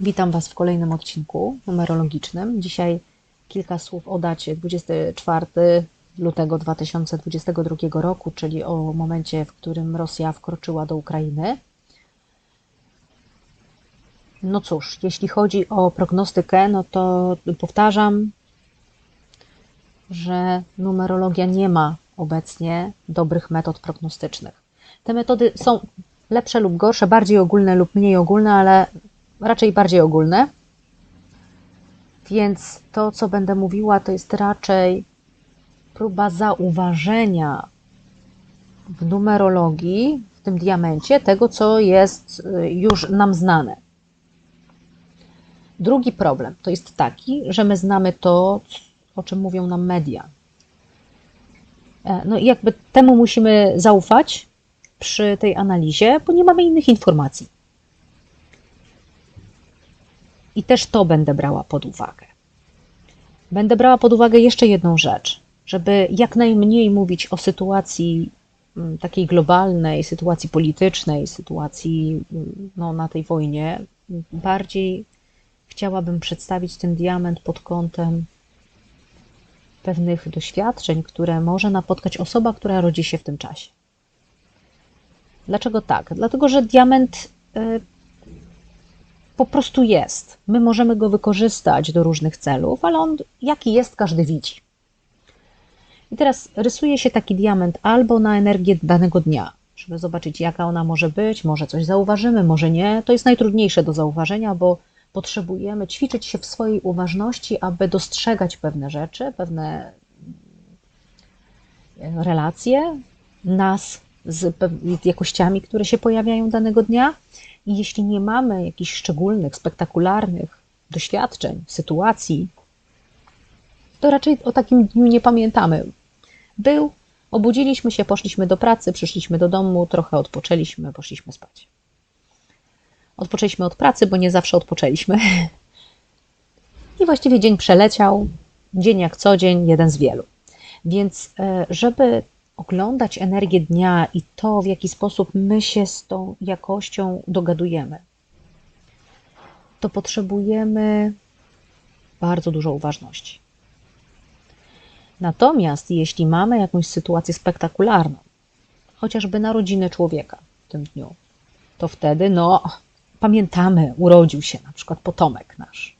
Witam Was w kolejnym odcinku numerologicznym. Dzisiaj kilka słów o dacie 24 lutego 2022 roku, czyli o momencie, w którym Rosja wkroczyła do Ukrainy. No cóż, jeśli chodzi o prognostykę, no to powtarzam, że numerologia nie ma obecnie dobrych metod prognostycznych. Te metody są lepsze lub gorsze, bardziej ogólne lub mniej ogólne, ale raczej bardziej ogólne. Więc to, co będę mówiła, to jest raczej próba zauważenia w numerologii, w tym diamencie, tego, co jest y, już nam znane. Drugi problem to jest taki, że my znamy to, o czym mówią nam media. E, no i jakby temu musimy zaufać przy tej analizie, bo nie mamy innych informacji. I też to będę brała pod uwagę. Będę brała pod uwagę jeszcze jedną rzecz, żeby jak najmniej mówić o sytuacji mm, takiej globalnej, sytuacji politycznej, sytuacji mm, no, na tej wojnie. Bardziej chciałabym przedstawić ten diament pod kątem pewnych doświadczeń, które może napotkać osoba, która rodzi się w tym czasie. Dlaczego tak? Dlatego, że diament y, po prostu jest. My możemy go wykorzystać do różnych celów, ale on jaki jest, każdy widzi. I teraz rysuje się taki diament albo na energię danego dnia, żeby zobaczyć, jaka ona może być, może coś zauważymy, może nie. To jest najtrudniejsze do zauważenia, bo potrzebujemy ćwiczyć się w swojej uważności, aby dostrzegać pewne rzeczy, pewne relacje, nas z jakościami, które się pojawiają danego dnia i jeśli nie mamy jakichś szczególnych, spektakularnych doświadczeń, sytuacji, to raczej o takim dniu nie pamiętamy. Był, obudziliśmy się, poszliśmy do pracy, przyszliśmy do domu, trochę odpoczęliśmy, poszliśmy spać. Odpoczęliśmy od pracy, bo nie zawsze odpoczęliśmy. I właściwie dzień przeleciał, dzień jak co dzień, jeden z wielu. Więc, e, żeby oglądać energię dnia i to, w jaki sposób my się z tą jakością dogadujemy, to potrzebujemy bardzo dużo uważności. Natomiast jeśli mamy jakąś sytuację spektakularną, chociażby narodziny człowieka w tym dniu, to wtedy, no, pamiętamy, urodził się na przykład potomek nasz.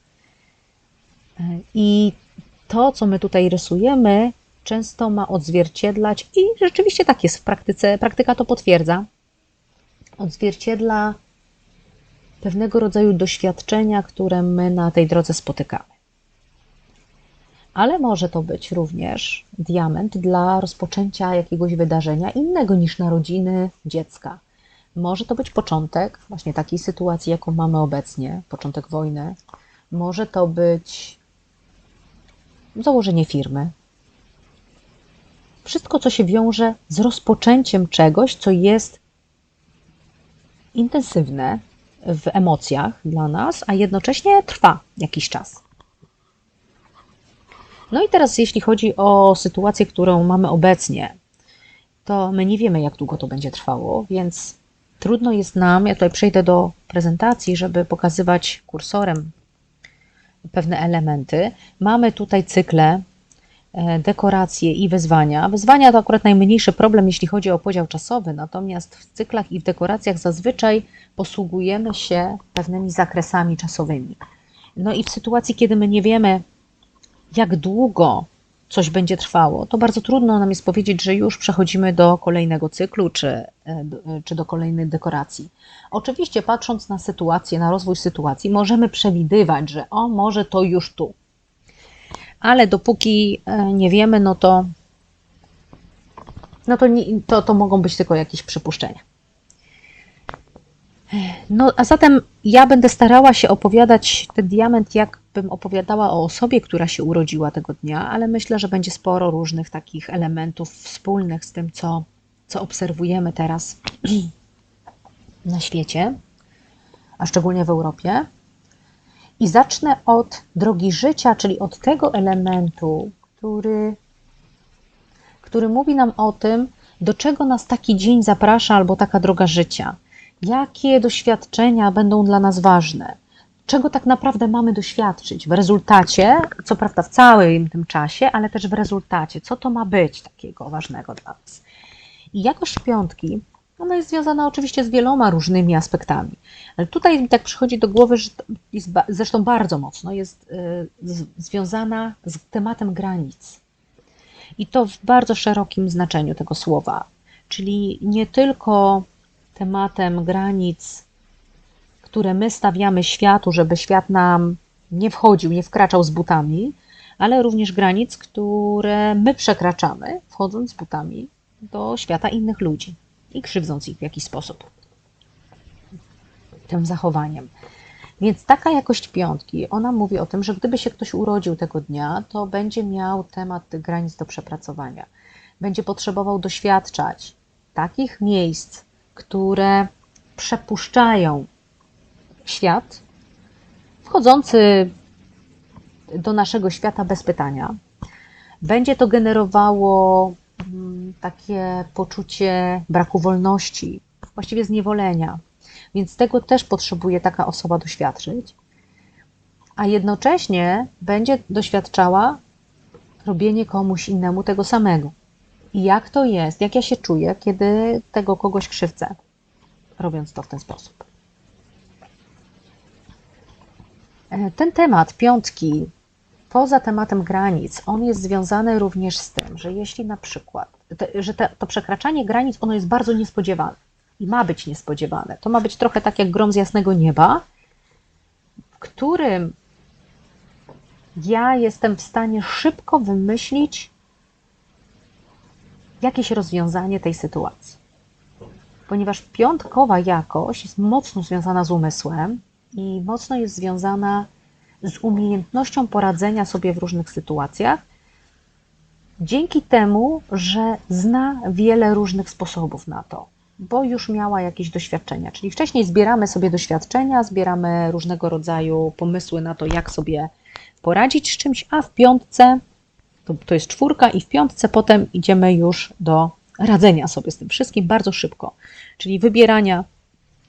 I to, co my tutaj rysujemy, często ma odzwierciedlać, i rzeczywiście tak jest w praktyce, praktyka to potwierdza, odzwierciedla pewnego rodzaju doświadczenia, które my na tej drodze spotykamy. Ale może to być również diament dla rozpoczęcia jakiegoś wydarzenia innego niż narodziny dziecka. Może to być początek właśnie takiej sytuacji, jaką mamy obecnie, początek wojny. Może to być założenie firmy, wszystko, co się wiąże z rozpoczęciem czegoś, co jest intensywne w emocjach dla nas, a jednocześnie trwa jakiś czas. No i teraz, jeśli chodzi o sytuację, którą mamy obecnie, to my nie wiemy, jak długo to będzie trwało, więc trudno jest nam, ja tutaj przejdę do prezentacji, żeby pokazywać kursorem pewne elementy. Mamy tutaj cykle dekoracje i wyzwania. Wyzwania to akurat najmniejszy problem, jeśli chodzi o podział czasowy, natomiast w cyklach i w dekoracjach zazwyczaj posługujemy się pewnymi zakresami czasowymi. No i w sytuacji, kiedy my nie wiemy, jak długo coś będzie trwało, to bardzo trudno nam jest powiedzieć, że już przechodzimy do kolejnego cyklu czy, e, czy do kolejnej dekoracji. Oczywiście, patrząc na sytuację, na rozwój sytuacji, możemy przewidywać, że o, może to już tu ale dopóki e, nie wiemy, no to, no to, to, to mogą być tylko jakieś przypuszczenia. No, a zatem ja będę starała się opowiadać ten diament, jakbym opowiadała o osobie, która się urodziła tego dnia, ale myślę, że będzie sporo różnych takich elementów wspólnych z tym, co, co obserwujemy teraz na świecie, a szczególnie w Europie. I zacznę od drogi życia, czyli od tego elementu, który, który mówi nam o tym, do czego nas taki dzień zaprasza albo taka droga życia. Jakie doświadczenia będą dla nas ważne? czego tak naprawdę mamy doświadczyć w rezultacie, co prawda w całym tym czasie, ale też w rezultacie, co to ma być takiego ważnego dla nas. I jakość piątki, ona jest związana oczywiście z wieloma różnymi aspektami, ale tutaj mi tak przychodzi do głowy, że jest, zresztą bardzo mocno jest y, związana z tematem granic. I to w bardzo szerokim znaczeniu tego słowa, czyli nie tylko tematem granic które my stawiamy światu, żeby świat nam nie wchodził, nie wkraczał z butami, ale również granic, które my przekraczamy, wchodząc z butami do świata innych ludzi i krzywdząc ich w jakiś sposób tym zachowaniem. Więc taka jakość piątki, ona mówi o tym, że gdyby się ktoś urodził tego dnia, to będzie miał temat granic do przepracowania. Będzie potrzebował doświadczać takich miejsc, które przepuszczają świat wchodzący do naszego świata bez pytania. Będzie to generowało takie poczucie braku wolności, właściwie zniewolenia. Więc tego też potrzebuje taka osoba doświadczyć. A jednocześnie będzie doświadczała robienie komuś innemu tego samego. I jak to jest, jak ja się czuję, kiedy tego kogoś krzywdzę, robiąc to w ten sposób. E, ten temat piątki, poza tematem granic, on jest związany również z tym, że jeśli na przykład, że te, to przekraczanie granic, ono jest bardzo niespodziewane i ma być niespodziewane. To ma być trochę tak jak grom z jasnego nieba, w którym ja jestem w stanie szybko wymyślić jakieś rozwiązanie tej sytuacji. Ponieważ piątkowa jakość jest mocno związana z umysłem, i mocno jest związana z umiejętnością poradzenia sobie w różnych sytuacjach, dzięki temu, że zna wiele różnych sposobów na to, bo już miała jakieś doświadczenia. Czyli wcześniej zbieramy sobie doświadczenia, zbieramy różnego rodzaju pomysły na to, jak sobie poradzić z czymś, a w piątce to, to jest czwórka, i w piątce potem idziemy już do radzenia sobie z tym wszystkim bardzo szybko, czyli wybierania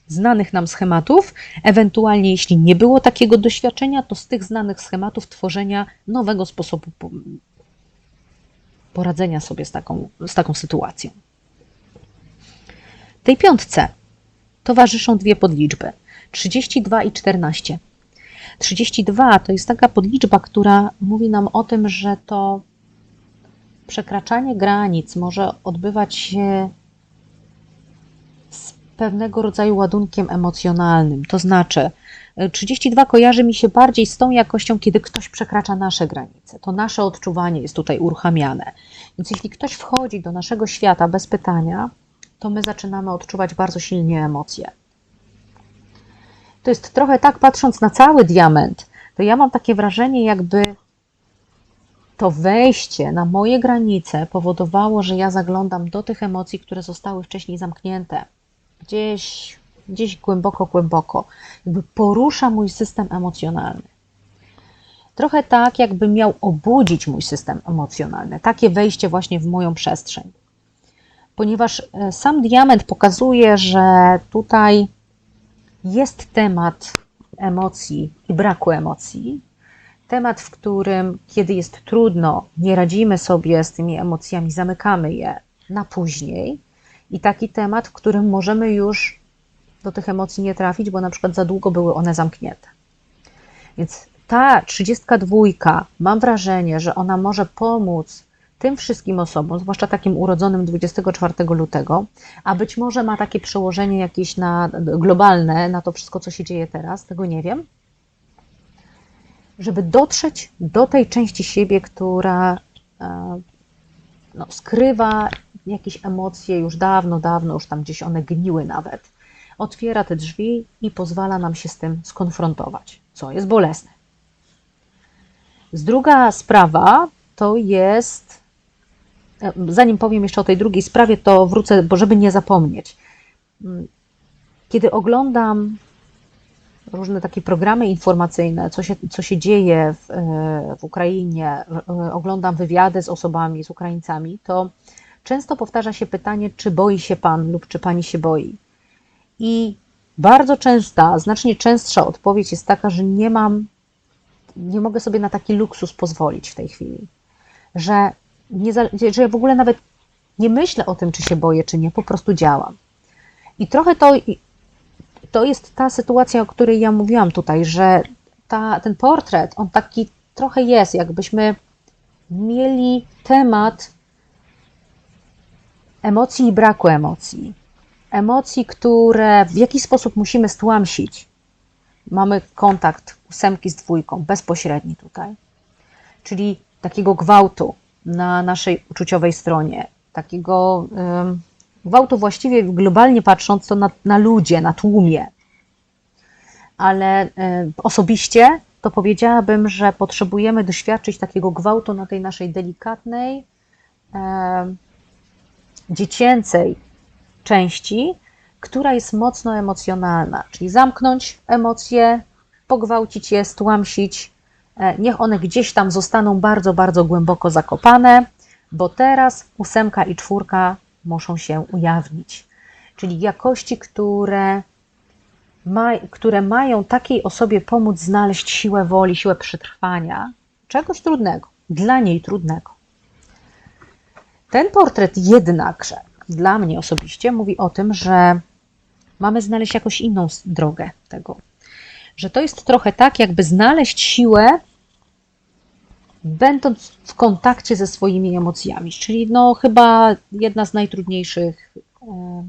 znanych nam schematów, ewentualnie jeśli nie było takiego doświadczenia, to z tych znanych schematów tworzenia nowego sposobu poradzenia sobie z taką, z taką sytuacją. Tej piątce towarzyszą dwie podliczby 32 i 14. 32 to jest taka podliczba, która mówi nam o tym, że to przekraczanie granic może odbywać się pewnego rodzaju ładunkiem emocjonalnym. To znaczy, 32 kojarzy mi się bardziej z tą jakością, kiedy ktoś przekracza nasze granice. To nasze odczuwanie jest tutaj uruchamiane. Więc jeśli ktoś wchodzi do naszego świata bez pytania, to my zaczynamy odczuwać bardzo silnie emocje. To jest trochę tak, patrząc na cały diament, to ja mam takie wrażenie, jakby to wejście na moje granice powodowało, że ja zaglądam do tych emocji, które zostały wcześniej zamknięte gdzieś, gdzieś głęboko, głęboko. Jakby porusza mój system emocjonalny. Trochę tak, jakby miał obudzić mój system emocjonalny. Takie wejście właśnie w moją przestrzeń. Ponieważ e, sam diament pokazuje, że tutaj jest temat emocji i braku emocji. Temat, w którym, kiedy jest trudno, nie radzimy sobie z tymi emocjami, zamykamy je na później i taki temat, w którym możemy już do tych emocji nie trafić, bo na przykład za długo były one zamknięte. Więc ta 32, mam wrażenie, że ona może pomóc tym wszystkim osobom, zwłaszcza takim urodzonym 24 lutego, a być może ma takie przełożenie jakieś na globalne na to wszystko, co się dzieje teraz, tego nie wiem, żeby dotrzeć do tej części siebie, która e, no, skrywa jakieś emocje już dawno, dawno, już tam gdzieś one gniły nawet. Otwiera te drzwi i pozwala nam się z tym skonfrontować, co jest bolesne. Z druga sprawa to jest, e, zanim powiem jeszcze o tej drugiej sprawie, to wrócę, bo żeby nie zapomnieć. Mm, kiedy oglądam różne takie programy informacyjne, co się, co się dzieje w, e, w Ukrainie, e, oglądam wywiady z osobami, z Ukraińcami, to często powtarza się pytanie, czy boi się pan lub czy pani się boi. I Bardzo częsta, znacznie częstsza odpowiedź jest taka, że nie mam, nie mogę sobie na taki luksus pozwolić w tej chwili. Że, nie, że ja w ogóle nawet nie myślę o tym, czy się boję, czy nie, po prostu działam. I trochę to, to jest ta sytuacja, o której ja mówiłam tutaj, że ta, ten portret, on taki trochę jest, jakbyśmy mieli temat emocji i braku emocji. Emocji, które w jakiś sposób musimy stłamsić. Mamy kontakt ósemki z dwójką, bezpośredni tutaj. Czyli takiego gwałtu na naszej uczuciowej stronie, takiego gwałtu właściwie globalnie patrząc to na, na ludzie, na tłumie. Ale osobiście to powiedziałabym, że potrzebujemy doświadczyć takiego gwałtu na tej naszej delikatnej, y, dziecięcej części, która jest mocno emocjonalna, czyli zamknąć emocje, pogwałcić je, stłamsić, e, niech one gdzieś tam zostaną bardzo, bardzo głęboko zakopane, bo teraz ósemka i czwórka muszą się ujawnić. Czyli jakości, które, ma, które mają takiej osobie pomóc znaleźć siłę woli, siłę przetrwania, czegoś trudnego, dla niej trudnego. Ten portret jednakże dla mnie osobiście mówi o tym, że mamy znaleźć jakąś inną drogę tego. Że to jest trochę tak, jakby znaleźć siłę, będąc w kontakcie ze swoimi emocjami. Czyli no chyba jedna z najtrudniejszych e,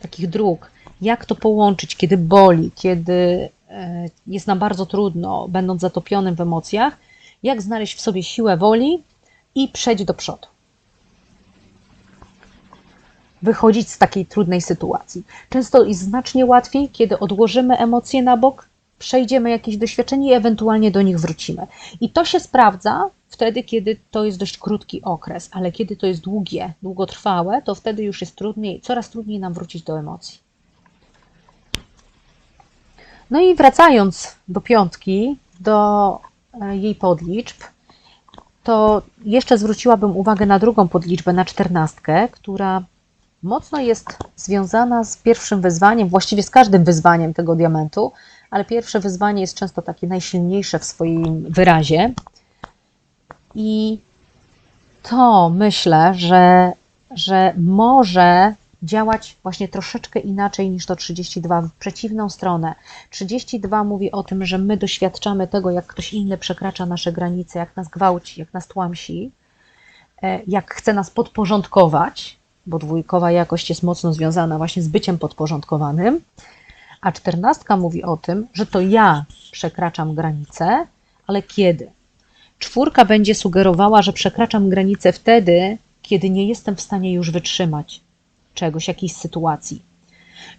takich dróg. Jak to połączyć, kiedy boli, kiedy e, jest nam bardzo trudno, będąc zatopionym w emocjach, jak znaleźć w sobie siłę woli i przejść do przodu wychodzić z takiej trudnej sytuacji. Często jest znacznie łatwiej, kiedy odłożymy emocje na bok, przejdziemy jakieś doświadczenie i ewentualnie do nich wrócimy. I to się sprawdza wtedy, kiedy to jest dość krótki okres, ale kiedy to jest długie, długotrwałe, to wtedy już jest trudniej, coraz trudniej nam wrócić do emocji. No i wracając do piątki, do e, jej podliczb, to jeszcze zwróciłabym uwagę na drugą podliczbę, na czternastkę, która mocno jest związana z pierwszym wyzwaniem, właściwie z każdym wyzwaniem tego diamentu, ale pierwsze wyzwanie jest często takie najsilniejsze w swoim wyrazie. I to myślę, że, że może działać właśnie troszeczkę inaczej niż to 32, w przeciwną stronę. 32 mówi o tym, że my doświadczamy tego, jak ktoś inny przekracza nasze granice, jak nas gwałci, jak nas tłamsi, e, jak chce nas podporządkować, bo dwójkowa jakość jest mocno związana właśnie z byciem podporządkowanym, a czternastka mówi o tym, że to ja przekraczam granicę, ale kiedy? Czwórka będzie sugerowała, że przekraczam granicę wtedy, kiedy nie jestem w stanie już wytrzymać czegoś, jakiejś sytuacji.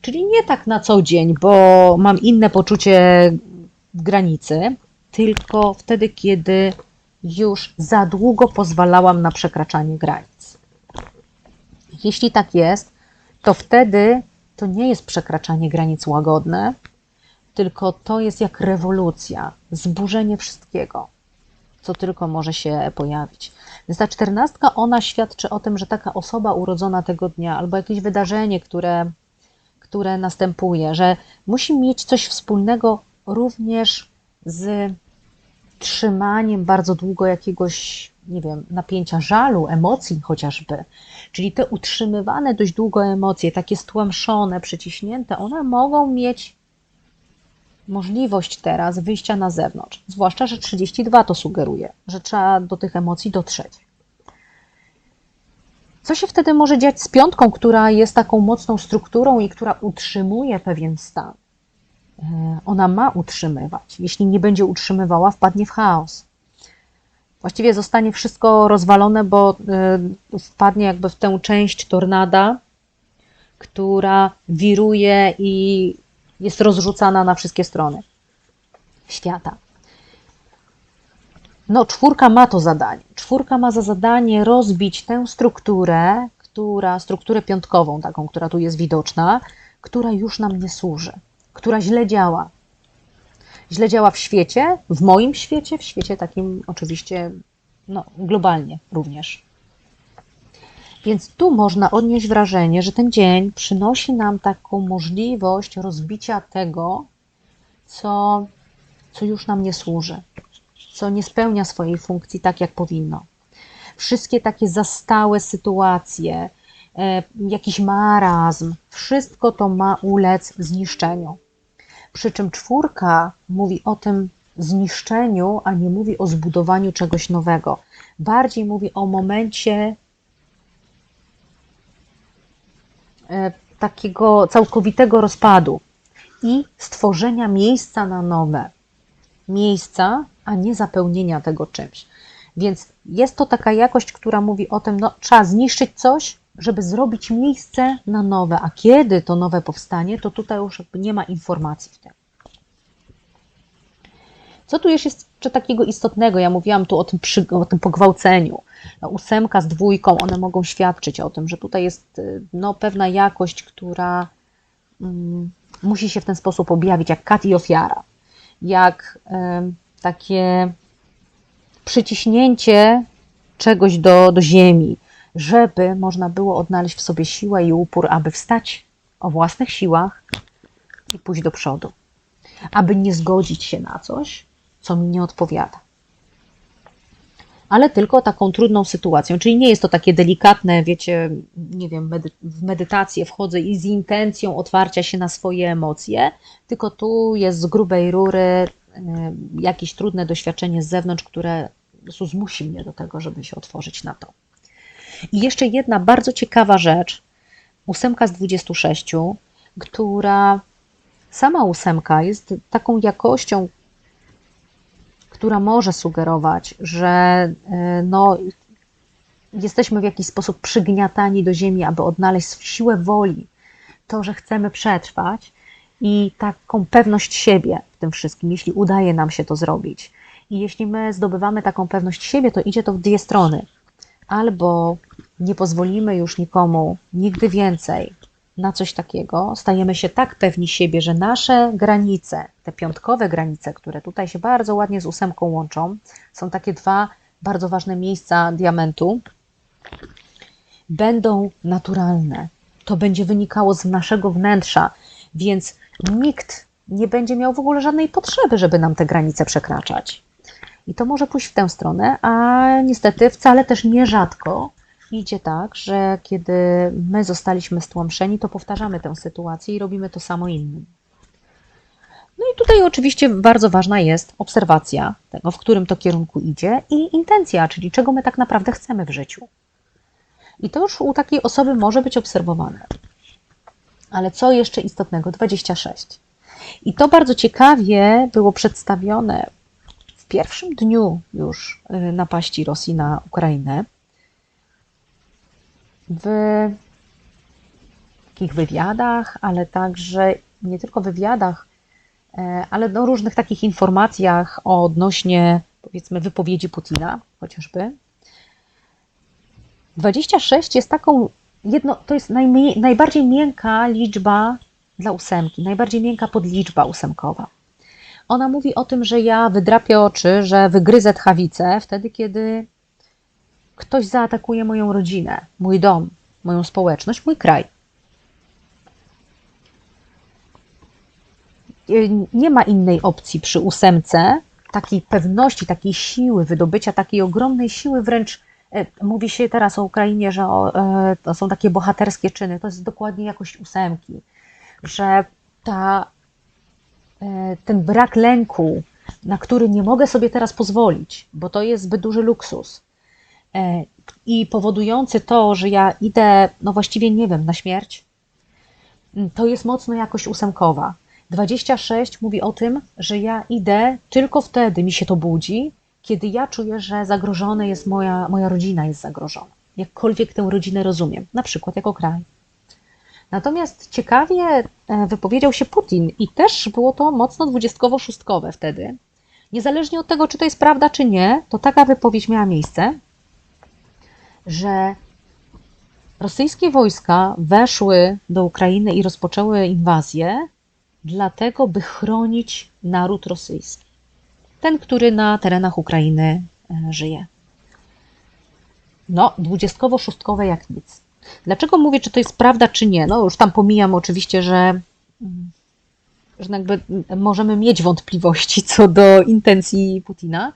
Czyli nie tak na co dzień, bo mam inne poczucie granicy, tylko wtedy, kiedy już za długo pozwalałam na przekraczanie granic. Jeśli tak jest, to wtedy to nie jest przekraczanie granic łagodne, tylko to jest jak rewolucja, zburzenie wszystkiego, co tylko może się pojawić. Więc ta czternastka, ona świadczy o tym, że taka osoba urodzona tego dnia, albo jakieś wydarzenie, które, które następuje, że musi mieć coś wspólnego również z trzymaniem bardzo długo jakiegoś, nie wiem, napięcia żalu, emocji chociażby. Czyli te utrzymywane dość długo emocje, takie stłamszone, przyciśnięte, one mogą mieć możliwość teraz wyjścia na zewnątrz. Zwłaszcza, że 32 to sugeruje, że trzeba do tych emocji dotrzeć. Co się wtedy może dziać z piątką, która jest taką mocną strukturą i która utrzymuje pewien stan? E, Ona ma utrzymywać. Jeśli nie będzie utrzymywała, wpadnie w chaos. Właściwie zostanie wszystko rozwalone, bo e, wpadnie jakby w tę część tornada, która wiruje i jest rozrzucana na wszystkie strony świata. No, czwórka ma to zadanie. Czwórka ma za zadanie rozbić tę strukturę, która, strukturę piątkową, taką, która tu jest widoczna, która już nam nie służy, która źle działa. Źle działa w świecie, w moim świecie, w świecie takim oczywiście no, globalnie również. Więc tu można odnieść wrażenie, że ten dzień przynosi nam taką możliwość rozbicia tego, co, co już nam nie służy, co nie spełnia swojej funkcji tak, jak powinno. Wszystkie takie zastałe sytuacje, e, jakiś marazm, wszystko to ma ulec zniszczeniu. Przy czym czwórka mówi o tym zniszczeniu, a nie mówi o zbudowaniu czegoś nowego. Bardziej mówi o momencie e, takiego całkowitego rozpadu i stworzenia miejsca na nowe. Miejsca, a nie zapełnienia tego czymś. Więc jest to taka jakość, która mówi o tym, no trzeba zniszczyć coś, żeby zrobić miejsce na nowe. A kiedy to nowe powstanie, to tutaj już nie ma informacji w tym. Co tu jest jeszcze takiego istotnego? Ja mówiłam tu o tym, przy, o tym pogwałceniu. No, ósemka z dwójką, one mogą świadczyć o tym, że tutaj jest y, no, pewna jakość, która mm, musi się w ten sposób objawić, jak kat i ofiara. Jak y, takie przyciśnięcie czegoś do, do ziemi, żeby można było odnaleźć w sobie siłę i upór, aby wstać o własnych siłach i pójść do przodu. Aby nie zgodzić się na coś, co mi nie odpowiada. Ale tylko taką trudną sytuacją, czyli nie jest to takie delikatne, wiecie, nie wiem, medy w medytację wchodzę i z intencją otwarcia się na swoje emocje, tylko tu jest z grubej rury jakieś trudne doświadczenie z zewnątrz, które zmusi mnie do tego, żeby się otworzyć na to. I jeszcze jedna bardzo ciekawa rzecz, ósemka z 26, która sama ósemka jest taką jakością, która może sugerować, że e, no, jesteśmy w jakiś sposób przygniatani do ziemi, aby odnaleźć siłę woli, to, że chcemy przetrwać i taką pewność siebie w tym wszystkim, jeśli udaje nam się to zrobić. I jeśli my zdobywamy taką pewność siebie, to idzie to w dwie strony. Albo nie pozwolimy już nikomu nigdy więcej na coś takiego, stajemy się tak pewni siebie, że nasze granice, te piątkowe granice, które tutaj się bardzo ładnie z ósemką łączą, są takie dwa bardzo ważne miejsca diamentu, będą naturalne. To będzie wynikało z naszego wnętrza, więc nikt nie będzie miał w ogóle żadnej potrzeby, żeby nam te granice przekraczać. I to może pójść w tę stronę, a niestety wcale też nierzadko idzie tak, że kiedy my zostaliśmy stłamszeni, to powtarzamy tę sytuację i robimy to samo innym. No i tutaj oczywiście bardzo ważna jest obserwacja tego, w którym to kierunku idzie i intencja, czyli czego my tak naprawdę chcemy w życiu. I to już u takiej osoby może być obserwowane. Ale co jeszcze istotnego? 26. I to bardzo ciekawie było przedstawione w pierwszym dniu już y, napaści Rosji na Ukrainę w takich wywiadach, ale także nie tylko wywiadach, e, ale no różnych takich informacjach odnośnie powiedzmy wypowiedzi Putina chociażby. 26 jest taką jedno, to jest najmniej, najbardziej miękka liczba dla ósemki, najbardziej miękka podliczba ósemkowa. Ona mówi o tym, że ja wydrapię oczy, że wygryzę tchawicę wtedy, kiedy ktoś zaatakuje moją rodzinę, mój dom, moją społeczność, mój kraj. Nie ma innej opcji przy ósemce, takiej pewności, takiej siły, wydobycia takiej ogromnej siły, wręcz e, mówi się teraz o Ukrainie, że e, to są takie bohaterskie czyny. To jest dokładnie jakość ósemki, że ta, ten brak lęku, na który nie mogę sobie teraz pozwolić, bo to jest zbyt duży luksus, E, i powodujący to, że ja idę, no właściwie nie wiem, na śmierć, mm, to jest mocno jakość ósemkowa. 26 mówi o tym, że ja idę tylko wtedy mi się to budzi, kiedy ja czuję, że zagrożona jest moja, moja rodzina jest zagrożona. Jakkolwiek tę rodzinę rozumiem, na przykład jako kraj. Natomiast ciekawie e, wypowiedział się Putin i też było to mocno dwudziestkowo-szóstkowe wtedy. Niezależnie od tego, czy to jest prawda, czy nie, to taka wypowiedź miała miejsce że rosyjskie wojska weszły do Ukrainy i rozpoczęły inwazję, dlatego by chronić naród rosyjski. Ten, który na terenach Ukrainy e, żyje. no, dwudziestkowo-szóstkowe jak nic. Dlaczego mówię, czy to jest prawda, czy nie? No, już tam pomijam oczywiście, że, że jakby możemy mieć wątpliwości co do intencji Putina,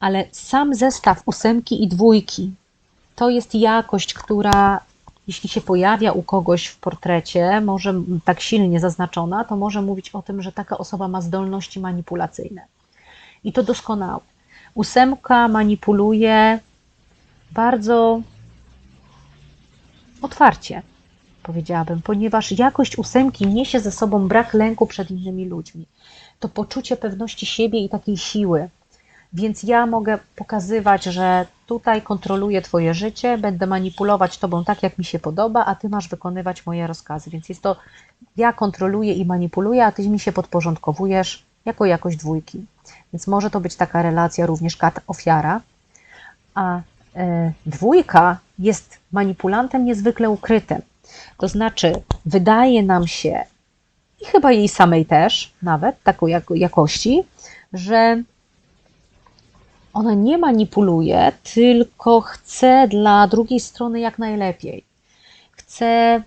ale sam zestaw ósemki i dwójki to jest jakość, która jeśli się pojawia u kogoś w portrecie, może tak silnie zaznaczona, to może mówić o tym, że taka osoba ma zdolności manipulacyjne. I to doskonałe. Ósemka manipuluje bardzo otwarcie, powiedziałabym, ponieważ jakość ósemki niesie ze sobą brak lęku przed innymi ludźmi. To poczucie pewności siebie i takiej siły. Więc ja mogę pokazywać, że tutaj kontroluję Twoje życie, będę manipulować Tobą tak, jak mi się podoba, a Ty masz wykonywać moje rozkazy. Więc jest to, ja kontroluję i manipuluję, a Ty mi się podporządkowujesz jako jakość dwójki. Więc może to być taka relacja również kat-ofiara. A dwójka jest manipulantem niezwykle ukrytym. To znaczy, wydaje nam się, i chyba jej samej też, nawet taką jak, jakości, że ona nie manipuluje, tylko chce dla drugiej strony jak najlepiej. Chce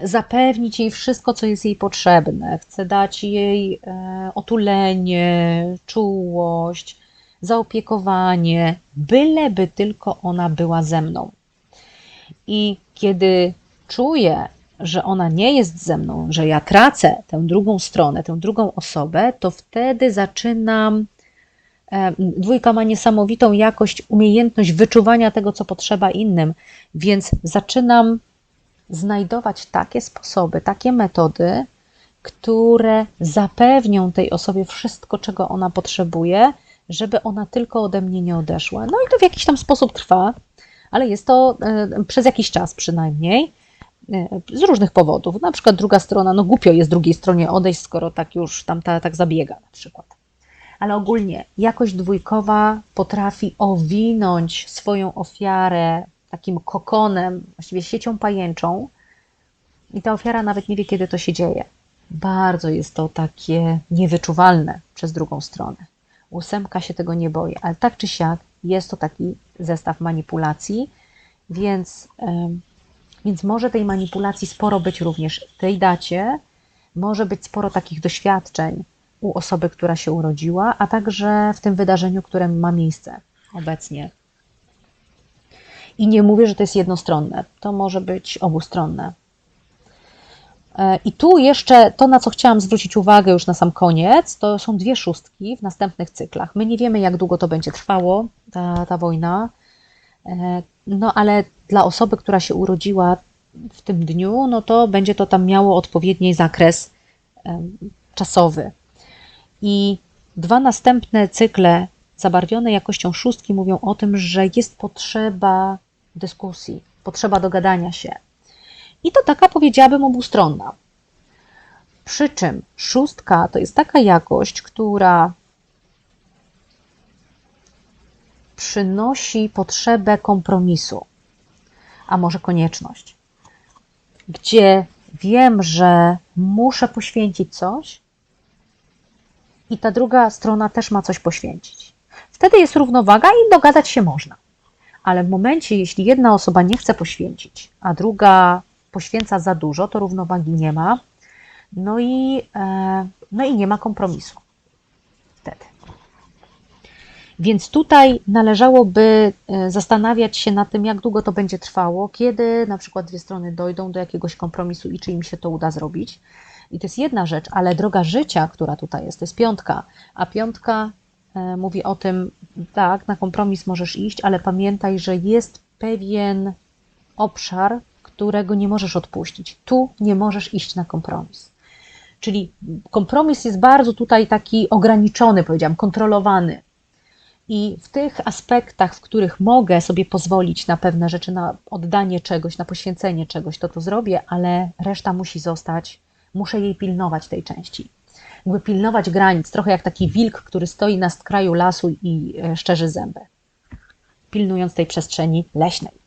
zapewnić jej wszystko, co jest jej potrzebne. Chce dać jej e, otulenie, czułość, zaopiekowanie, byleby tylko ona była ze mną. I kiedy czuję, że ona nie jest ze mną, że ja tracę tę drugą stronę, tę drugą osobę, to wtedy zaczynam E, dwójka ma niesamowitą jakość, umiejętność wyczuwania tego, co potrzeba innym, więc zaczynam znajdować takie sposoby, takie metody, które zapewnią tej osobie wszystko, czego ona potrzebuje, żeby ona tylko ode mnie nie odeszła. No i to w jakiś tam sposób trwa, ale jest to e, przez jakiś czas przynajmniej. E, z różnych powodów. Na przykład druga strona, no głupio jest drugiej stronie odejść, skoro tak już tam ta, tak zabiega na przykład ale ogólnie jakość dwójkowa potrafi owinąć swoją ofiarę takim kokonem, właściwie siecią pajęczą, i ta ofiara nawet nie wie, kiedy to się dzieje. Bardzo jest to takie niewyczuwalne przez drugą stronę. Ósemka się tego nie boi, ale tak czy siak jest to taki zestaw manipulacji, więc, więc może tej manipulacji sporo być również w tej dacie, może być sporo takich doświadczeń, u osoby, która się urodziła, a także w tym wydarzeniu, które ma miejsce obecnie. I nie mówię, że to jest jednostronne, to może być obustronne. E, I tu jeszcze to, na co chciałam zwrócić uwagę już na sam koniec, to są dwie szóstki w następnych cyklach. My nie wiemy, jak długo to będzie trwało, ta, ta wojna, e, no ale dla osoby, która się urodziła w tym dniu, no to będzie to tam miało odpowiedni zakres czasowy. I dwa następne cykle zabarwione jakością szóstki mówią o tym, że jest potrzeba dyskusji, potrzeba dogadania się. I to taka, powiedziałabym, obustronna. Przy czym szóstka to jest taka jakość, która przynosi potrzebę kompromisu, a może konieczność, gdzie wiem, że muszę poświęcić coś, i ta druga strona też ma coś poświęcić. Wtedy jest równowaga i dogadać się można. Ale w momencie, jeśli jedna osoba nie chce poświęcić, a druga poświęca za dużo, to równowagi nie ma. No i, e, no i nie ma kompromisu. Wtedy. Więc tutaj należałoby e, zastanawiać się nad tym, jak długo to będzie trwało, kiedy na przykład dwie strony dojdą do jakiegoś kompromisu i czy im się to uda zrobić. I to jest jedna rzecz, ale droga życia, która tutaj jest, to jest piątka. A piątka e, mówi o tym, tak, na kompromis możesz iść, ale pamiętaj, że jest pewien obszar, którego nie możesz odpuścić. Tu nie możesz iść na kompromis. Czyli kompromis jest bardzo tutaj taki ograniczony, powiedziałam, kontrolowany. I w tych aspektach, w których mogę sobie pozwolić na pewne rzeczy, na oddanie czegoś, na poświęcenie czegoś, to to zrobię, ale reszta musi zostać muszę jej pilnować tej części. Jakby pilnować granic, trochę jak taki wilk, który stoi na skraju lasu i e, szczerzy zęby, pilnując tej przestrzeni leśnej.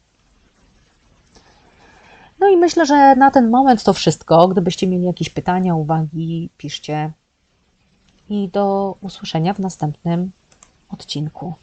No i myślę, że na ten moment to wszystko. Gdybyście mieli jakieś pytania, uwagi, piszcie. I do usłyszenia w następnym odcinku.